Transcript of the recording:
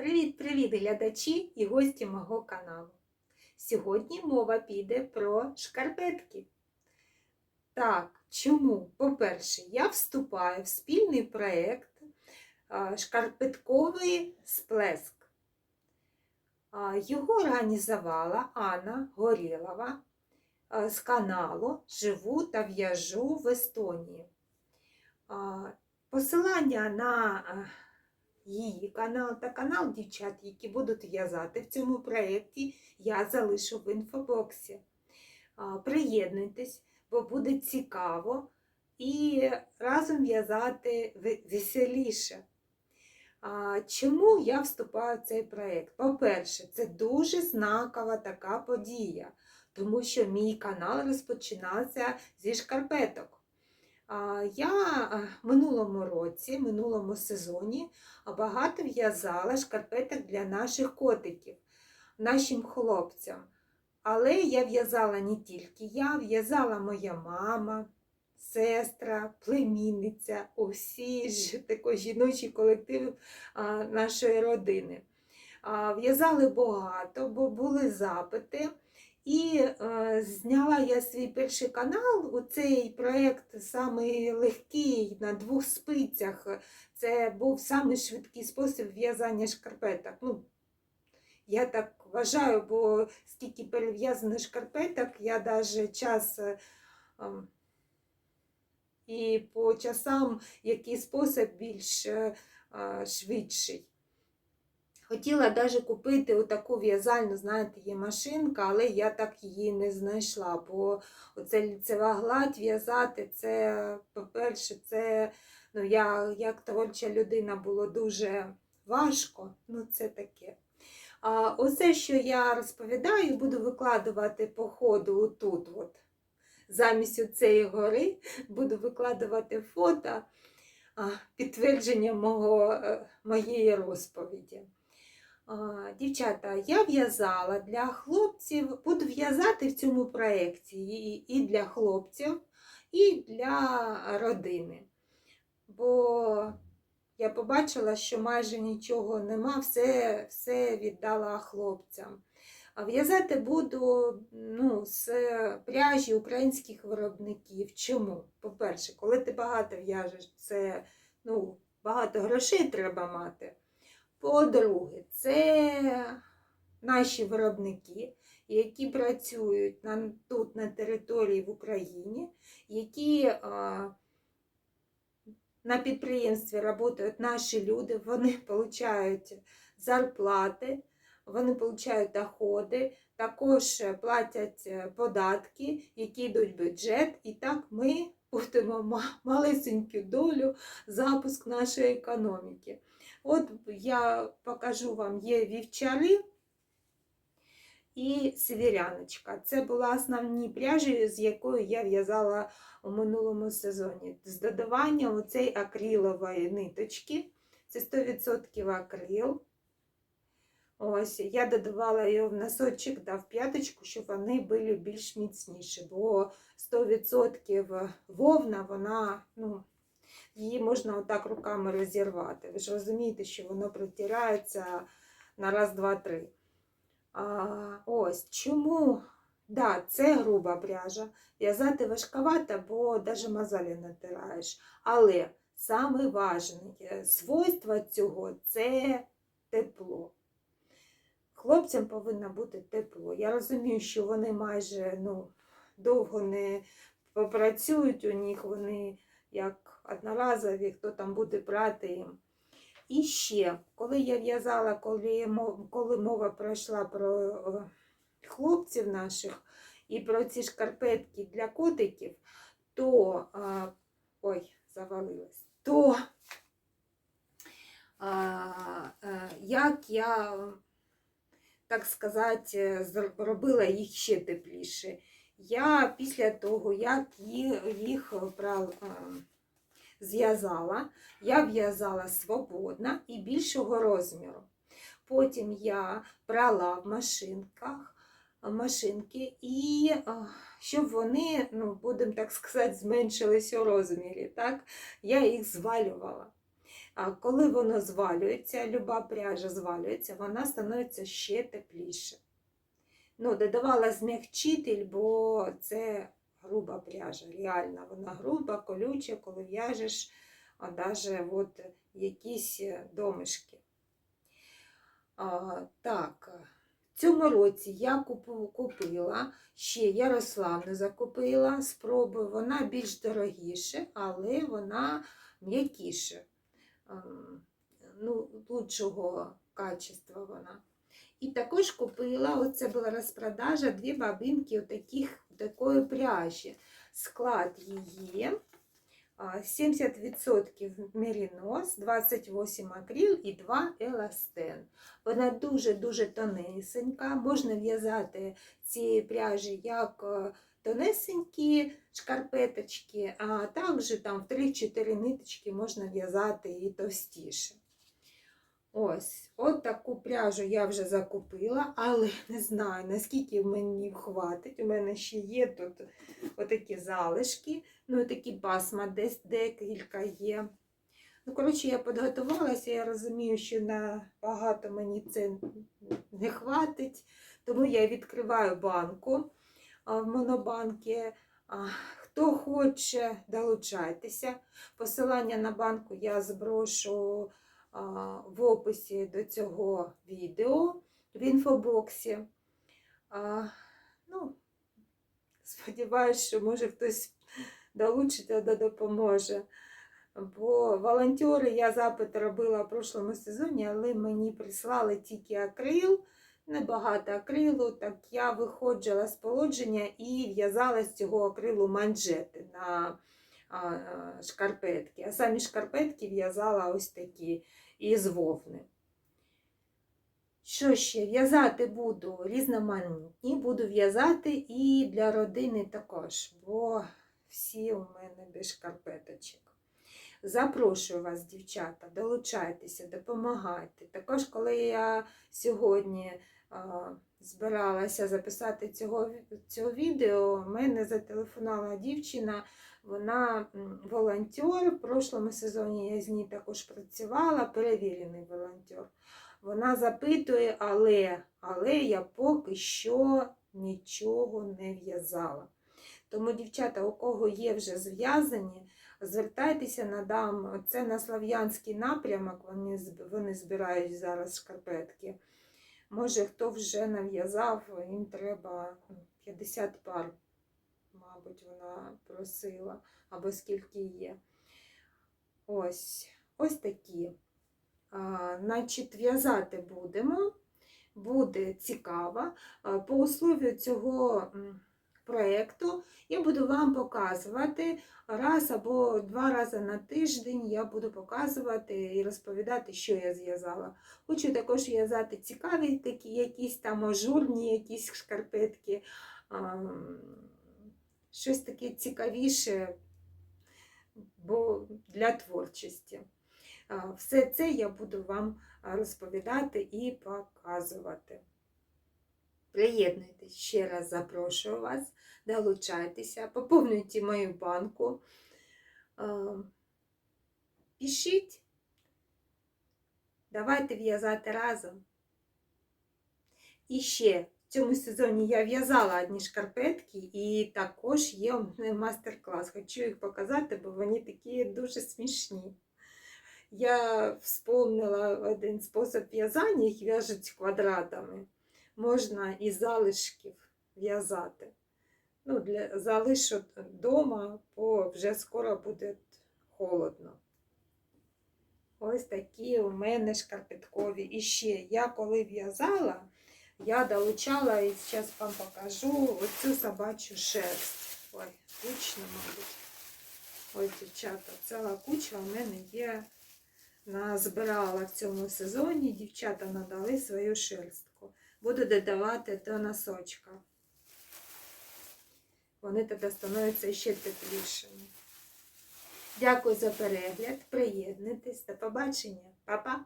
Привіт-привіт, глядачі і гості мого каналу. Сьогодні мова піде про шкарпетки. Так, чому? По-перше, я вступаю в спільний проєкт Шкарпетковий сплеск. Його організувала Анна Горілова з каналу Живу та в'яжу в Естонії. Посилання на її канал та канал дівчат, які будуть в'язати в цьому проєкті, я залишу в інфобоксі. Приєднуйтесь, бо буде цікаво і разом в'язати веселіше. Чому я вступаю в цей проєкт? По-перше, це дуже знакова така подія, тому що мій канал розпочинався зі шкарпеток. Я е, в минулому році, минулому сезоні багато в'язала шкарпеток для наших котиків, нашим хлопцям. Але я в'язала не тільки я, в'язала моя мама, сестра, племінниця, усі ж такий жіночий колектив а, нашої родини. В'язали багато, бо були запити. І е, зняла я свій перший канал. У цей проєкт самий легкий на двох спицях. Це був самий швидкий спосіб в'язання шкарпеток. Ну, я так вважаю, бо скільки перев'язано шкарпеток, я навіть час е, ем, і по часам який спосіб більш е, швидший. Хотіла навіть купити отаку в'язальну, знаєте, є машинка, але я так її не знайшла, бо оце ліцева гладь в'язати, це, по-перше, це ну, я як творча людина було дуже важко, ну це таке. А оце, що я розповідаю, буду викладувати по ходу отут, от, замість цієї гори, буду викладувати фото, підтвердження мого, е, моєї розповіді. Дівчата, я в'язала для хлопців, буду в'язати в цьому проєкті і для хлопців, і для родини. Бо я побачила, що майже нічого нема, все, все віддала хлопцям. В'язати буду ну, з пряжі українських виробників. Чому? По-перше, коли ти багато в'яжеш, це ну, багато грошей треба мати. По-друге, це наші виробники, які працюють на, тут на території в Україні, які а, на підприємстві працюють наші люди, вони отримують зарплати, вони отримують доходи, також платять е, податки, які йдуть в бюджет, і так ми будемо малесеньку долю запуск нашої економіки. От я покажу вам є вівчари і северяночка. Це були основні пряжі, з якою я в'язала у минулому сезоні. З додаванням оцей акрилової ниточки. Це 100% акрил. Ось, я додавала його в носочок та в п'яточку, щоб вони були більш міцніші, бо 100% вовна, вона, ну, її можна отак руками розірвати. Ви ж розумієте, що воно протирається на раз, два, три. А, ось чому? Да, це груба пряжа. В'язати важковато, бо навіть мозолі натираєш. Але саме важне свойство цього це тепло. Хлопцям повинно бути тепло. Я розумію, що вони майже ну, довго не попрацюють у них, вони як одноразові, хто там буде брати їм. І ще, коли я в'язала, коли, коли мова пройшла про е, хлопців наших і про ці шкарпетки для котиків, то ой, завалилась, то е, як я, так сказати, зробила їх ще тепліше. Я після того, як їх, е, зв'язала, я в'язала свободно і більшого розміру. Потім я брала в машинках машинки, і щоб вони, ну, будемо так сказати, зменшились у розмірі. Так? Я їх звалювала. А коли воно звалюється, люба пряжа звалюється, вона становиться ще тепліше. Ну, додавала змягчитель, бо це груба пряжа. Реально, вона груба, колюча, коли в'яжеш а даже от якісь домишки. А, так, в цьому році я купила ще Ярославну закупила, спробую, вона більш дорогіше, але вона м'якіше, ем, ну, лучшого качества вона. І також купила, оце була розпродажа, дві бабинки отаких, такої пряжі. Склад її 70% мерінос, 28 акрил і 2 еластен. Вона дуже-дуже тонесенька. Можна в'язати цієї пряжі як е, тонесенькі шкарпеточки, а також там в 3-4 ниточки можна в'язати і товстіше. Ось, от таку пряжу я вже закупила, але не знаю, наскільки мені хватить. У мене ще є тут отакі залишки, ну такі пасма, десь декілька є. Ну, коротше, я підготувалася, я розумію, що на багато мені це не хватить, тому я відкриваю банку в монобанки. Хто хоче, долучайтеся. Посилання на банку я зброшу в описі до цього відео в інфобоксі. Ну, сподіваюсь, що може хтось долучиться та допоможе. Бо волонтери я запит робила в прошлому сезоні, але мені прислали тільки акрил, небагато акрилу, так я виходжала з положення і в'язала з цього акрилу манжети на шкарпетки. А самі шкарпетки в'язала ось такі із вовни. Що ще? В'язати буду різноманітні, буду в'язати і для родини також, бо всі у мене без шкарпеточок. Запрошую вас, дівчата, долучайтеся, допомагайте. Також, коли я сьогодні збиралася записати цього, цього відео, мене зателефонувала дівчина, вона волонтер. В прошлому сезоні я з ній також працювала, перевірений волонтер. Вона запитує, але, але я поки що нічого не в'язала. Тому, дівчата, у кого є вже зв'язані, звертайтеся надам. Це на слав'янський напрямок, вони, вони збирають зараз шкарпетки. Може, хто вже нав'язав, їм треба ну, 50 пар, мабуть, вона просила, або скільки є. Ось, ось такі. А, значить, в'язати будемо. Буде цікаво. По условію цього проєкту я буду вам показувати раз або два рази на тиждень я буду показувати і розповідати, що я зв'язала. Хочу також в'язати цікаві такі, якісь там ажурні, якісь шкарпетки, щось таке цікавіше, бо для творчості. Все це я буду вам розповідати і показувати. Приєднуйтесь, ще раз запрошую вас, долучайтеся, поповнюйте мою банку. Пишіть, давайте в'язати разом. І ще в цьому сезоні я в'язала одні шкарпетки, і також є у мене мастер-клас. Хочу їх показати, бо вони такі дуже смішні. Я вспомнила один спосіб в'язання, їх в'яжуть квадратами. Можна із залишків в'язати. Ну, для залишу вдома, бо вже скоро буде холодно. Ось такі у мене шкарпеткові. І ще я коли в'язала, я долучала і зараз вам покажу оцю собачу шерсть. Ой, кучно, мабуть. Ось, дівчата, ціла куча у мене є. Назбирала в цьому сезоні, дівчата надали свою шерстку. Буду додавати до носочка. Вони тоді становляться ще теплішими. Дякую за перегляд. Приєднуйтесь. До побачення. Па-па!